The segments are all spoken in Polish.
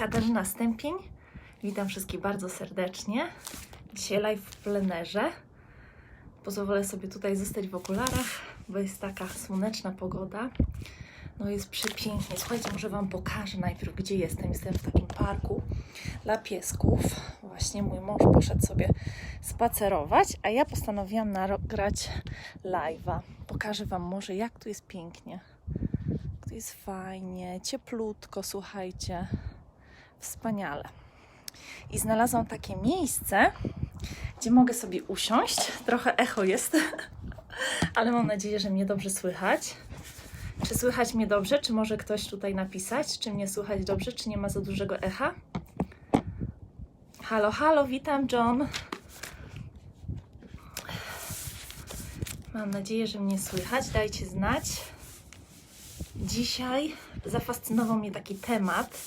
Katarzyna Stępień. Witam wszystkich bardzo serdecznie. Dzisiaj live w plenerze. Pozwolę sobie tutaj zostać w okularach, bo jest taka słoneczna pogoda. No jest przepięknie. Słuchajcie, może Wam pokażę najpierw, gdzie jestem. Jestem w takim parku dla piesków. Właśnie mój mąż poszedł sobie spacerować, a ja postanowiłam nagrać live'a. Pokażę Wam może, jak tu jest pięknie. Tu jest fajnie, cieplutko, słuchajcie. Wspaniale. I znalazłam takie miejsce, gdzie mogę sobie usiąść. Trochę echo jest, ale mam nadzieję, że mnie dobrze słychać. Czy słychać mnie dobrze? Czy może ktoś tutaj napisać, czy mnie słychać dobrze, czy nie ma za dużego echa? Halo, halo, witam John. Mam nadzieję, że mnie słychać. Dajcie znać. Dzisiaj zafascynował mnie taki temat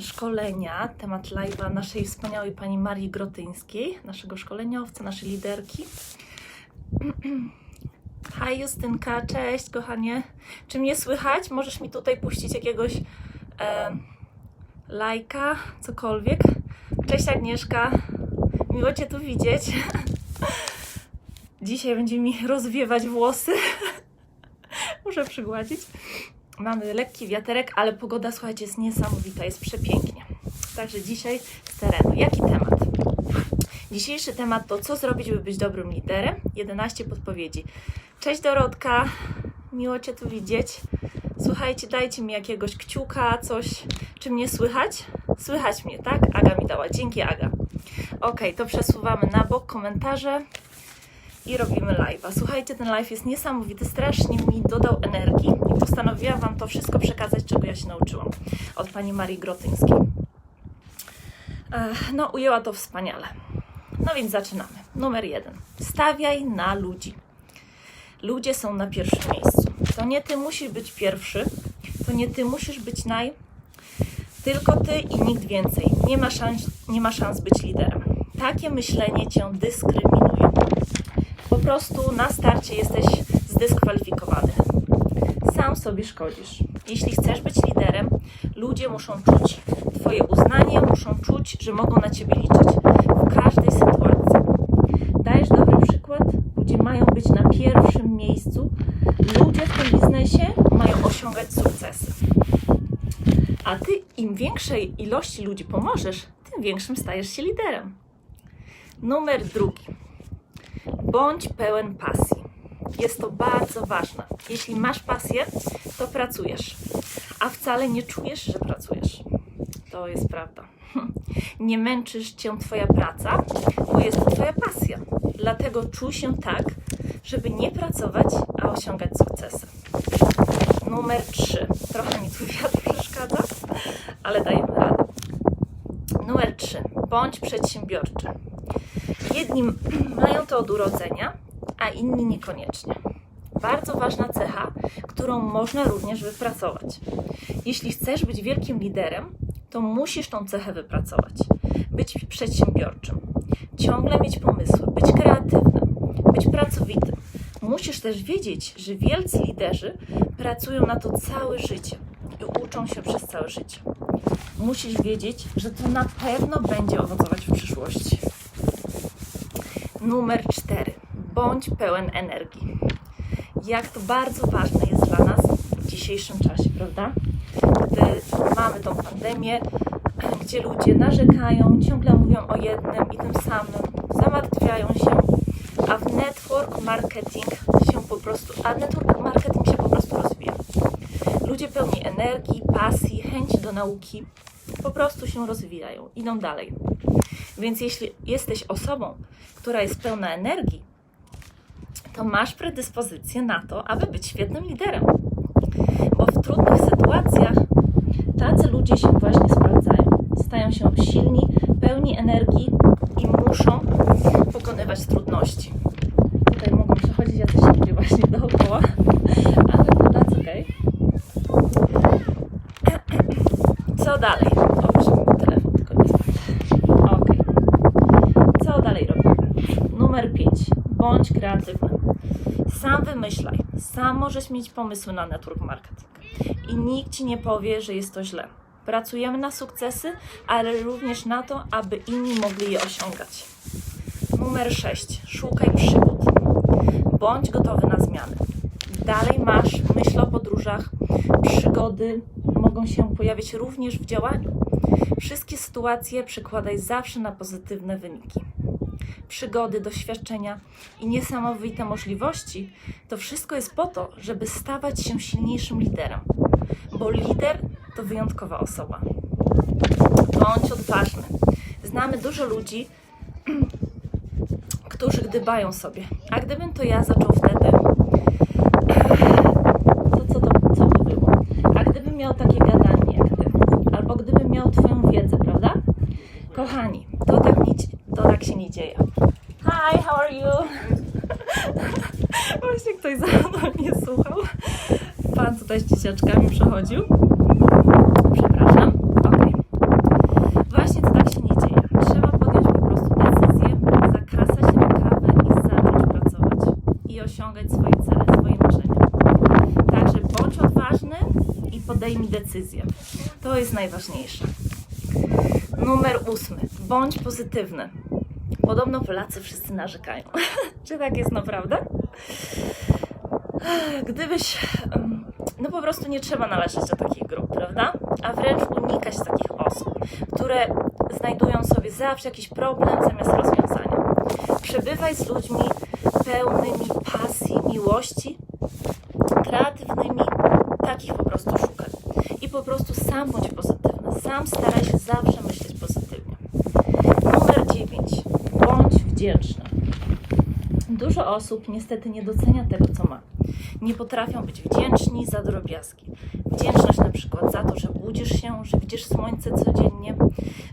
szkolenia, temat live'a naszej wspaniałej pani Marii Grotyńskiej, naszego szkoleniowca, naszej liderki. Hej Justynka, cześć kochanie. Czy mnie słychać? Możesz mi tutaj puścić jakiegoś e, lajka, cokolwiek. Cześć Agnieszka, miło Cię tu widzieć. Dzisiaj będzie mi rozwiewać włosy. Muszę przygładzić. Mamy lekki wiaterek, ale pogoda, słuchajcie, jest niesamowita, jest przepięknie. Także dzisiaj z terenu. Jaki temat? Dzisiejszy temat to co zrobić, by być dobrym liderem? 11 podpowiedzi. Cześć Dorotka, miło Cię tu widzieć. Słuchajcie, dajcie mi jakiegoś kciuka, coś. Czy mnie słychać? Słychać mnie, tak? Aga mi dała. Dzięki Aga. Ok, to przesuwamy na bok komentarze i robimy live'a. Słuchajcie, ten live jest niesamowity, strasznie mi dodał energii i postanowiłam Wam to wszystko przekazać, czego ja się nauczyłam od Pani Marii Grotyńskiej. No, ujęła to wspaniale. No więc zaczynamy. Numer jeden. Stawiaj na ludzi. Ludzie są na pierwszym miejscu. To nie Ty musisz być pierwszy, to nie Ty musisz być naj... Tylko Ty i nikt więcej. Nie ma szans, nie ma szans być liderem. Takie myślenie Cię dyskryminuje prostu na starcie jesteś zdyskwalifikowany. Sam sobie szkodzisz. Jeśli chcesz być liderem, ludzie muszą czuć Twoje uznanie, muszą czuć, że mogą na Ciebie liczyć w każdej sytuacji. Dajesz dobry przykład, ludzie mają być na pierwszym miejscu, ludzie w tym biznesie mają osiągać sukcesy. A Ty im większej ilości ludzi pomożesz, tym większym stajesz się liderem. Numer drugi. Bądź pełen pasji. Jest to bardzo ważne. Jeśli masz pasję, to pracujesz, a wcale nie czujesz, że pracujesz. To jest prawda. Nie męczysz cię Twoja praca, bo jest to Twoja pasja. Dlatego czuj się tak, żeby nie pracować, a osiągać sukcesy. Numer 3. Trochę mi tu wiatr przeszkadza, ale dajemy radę. Numer 3. Bądź przedsiębiorczy. Jedni od urodzenia, a inni niekoniecznie. Bardzo ważna cecha, którą można również wypracować. Jeśli chcesz być wielkim liderem, to musisz tą cechę wypracować. Być przedsiębiorczym, ciągle mieć pomysły, być kreatywnym, być pracowitym. Musisz też wiedzieć, że wielcy liderzy pracują na to całe życie i uczą się przez całe życie. Musisz wiedzieć, że to na pewno będzie owocować w przyszłości. Numer 4. Bądź pełen energii. Jak to bardzo ważne jest dla nas w dzisiejszym czasie, prawda? Gdy mamy tą pandemię, gdzie ludzie narzekają, ciągle mówią o jednym i tym samym, zamartwiają się, a w network marketing się po prostu, a network marketing się po prostu rozwija. Ludzie pełni energii, pasji, chęci do nauki po prostu się rozwijają, idą dalej. Więc jeśli jesteś osobą, która jest pełna energii, to masz predyspozycję na to, aby być świetnym liderem. Bo w trudnych sytuacjach tacy ludzie się właśnie sprawdzają. Stają się silni, pełni energii i muszą pokonywać trudności. Tutaj mogą przechodzić jacyś ludzie właśnie dookoła, ale to that's okej. Co dalej? O, muszę mi telefon tylko nie spadł. Okej. Co dalej robimy? Numer 5. Bądź kreatywny. Sam wymyślaj. Sam możesz mieć pomysły na network marketing. I nikt ci nie powie, że jest to źle. Pracujemy na sukcesy, ale również na to, aby inni mogli je osiągać. Numer 6. Szukaj przygód. Bądź gotowy na zmiany. Dalej masz myśl o podróżach. Przygody mogą się pojawić również w działaniu. Wszystkie sytuacje przekładaj zawsze na pozytywne wyniki. Przygody, doświadczenia i niesamowite możliwości to wszystko jest po to, żeby stawać się silniejszym liderem. Bo lider to wyjątkowa osoba. Bądź odważny. Znamy dużo ludzi, którzy gdybają sobie. A gdybym to ja zaczął wtedy, to co to, co to było? A gdybym miał takie gadanie jak ty, albo gdybym miał Twoją wiedzę, prawda? Kochani, to tak, nie, to tak się nie dzieje. Hi, how are you? Właśnie ktoś za mną nie słuchał. Pan tutaj z dzieciaczkami przechodził. Przepraszam. Okej. Właśnie to tak się nie dzieje. Trzeba podjąć po prostu decyzję, zakasać rękawy i zacząć pracować. I osiągać swoje cele, swoje marzenia. Także bądź odważny i podejmij decyzję. To jest najważniejsze. Numer ósmy. Bądź pozytywny. Podobno Polacy wszyscy narzekają. Czy tak jest naprawdę? Gdybyś. No po prostu nie trzeba należeć do takich grup, prawda? A wręcz unikać takich osób, które znajdują sobie zawsze jakiś problem zamiast rozwiązania. Przebywaj z ludźmi pełnymi pasji, miłości, kreatywnymi, takich po prostu szukaj. I po prostu sam bądź pozytywny. Sam staraj się zawsze myśleć Wdzięczny. Dużo osób niestety nie docenia tego, co ma. Nie potrafią być wdzięczni za drobiazgi. Wdzięczność na przykład za to, że budzisz się, że widzisz słońce codziennie,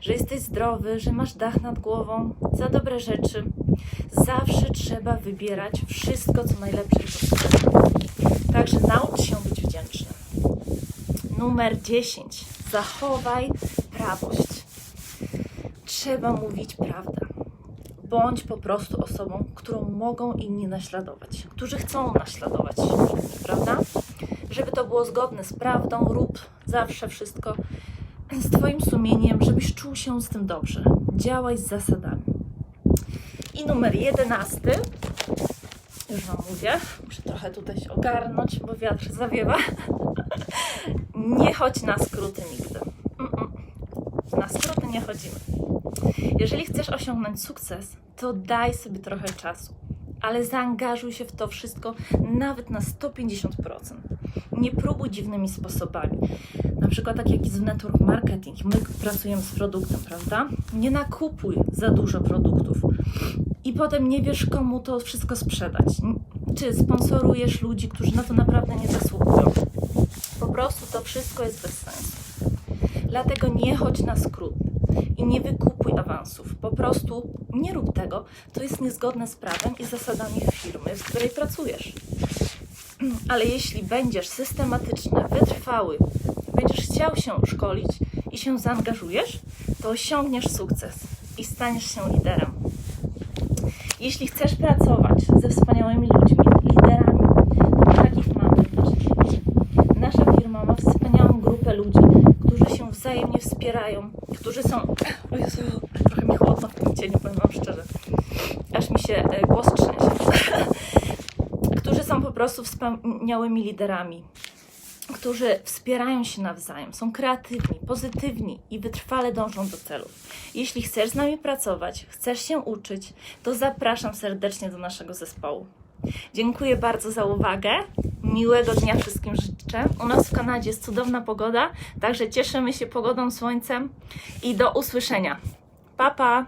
że jesteś zdrowy, że masz dach nad głową, za dobre rzeczy. Zawsze trzeba wybierać wszystko, co najlepsze. Także naucz się być wdzięcznym. Numer 10. Zachowaj prawość. Trzeba mówić prawdę. Bądź po prostu osobą, którą mogą inni naśladować, którzy chcą naśladować, prawda? Żeby to było zgodne z prawdą, rób zawsze wszystko z Twoim sumieniem, żebyś czuł się z tym dobrze. Działaj z zasadami. I numer jedenasty. Już Wam mówię, muszę trochę tutaj się ogarnąć, bo wiatr zawiewa. Nie chodź na skróty nigdy. Na skróty nie chodzimy. Jeżeli chcesz osiągnąć sukces, to daj sobie trochę czasu, ale zaangażuj się w to wszystko nawet na 150%. Nie próbuj dziwnymi sposobami. Na przykład tak jak jest w network marketing, my pracujemy z produktem, prawda? Nie nakupuj za dużo produktów i potem nie wiesz komu to wszystko sprzedać. Czy sponsorujesz ludzi, którzy na to naprawdę nie zasługują. Po prostu to wszystko jest bez sensu. Dlatego nie chodź na skrót i nie wykupuj awansów. Po prostu nie rób tego. To jest niezgodne z prawem i zasadami firmy, w której pracujesz. Ale jeśli będziesz systematyczny, wytrwały, będziesz chciał się szkolić i się zaangażujesz, to osiągniesz sukces i staniesz się liderem. Jeśli chcesz pracować ze wspaniałymi ludźmi, liderami, to takich mamy w naszej firmie. Nasza firma ma wspaniałą grupę ludzi, którzy się wzajemnie wspierają, którzy są. O Jezu, trochę mi chłodno w tym cieniu, powiem Wam szczerze. Aż mi się e, głos trzęsie. którzy są po prostu wspaniałymi liderami, którzy wspierają się nawzajem, są kreatywni, pozytywni i wytrwale dążą do celów. Jeśli chcesz z nami pracować, chcesz się uczyć, to zapraszam serdecznie do naszego zespołu. Dziękuję bardzo za uwagę. Miłego dnia wszystkim życzę. U nas w Kanadzie jest cudowna pogoda, także cieszymy się pogodą, słońcem i do usłyszenia. Pa, pa!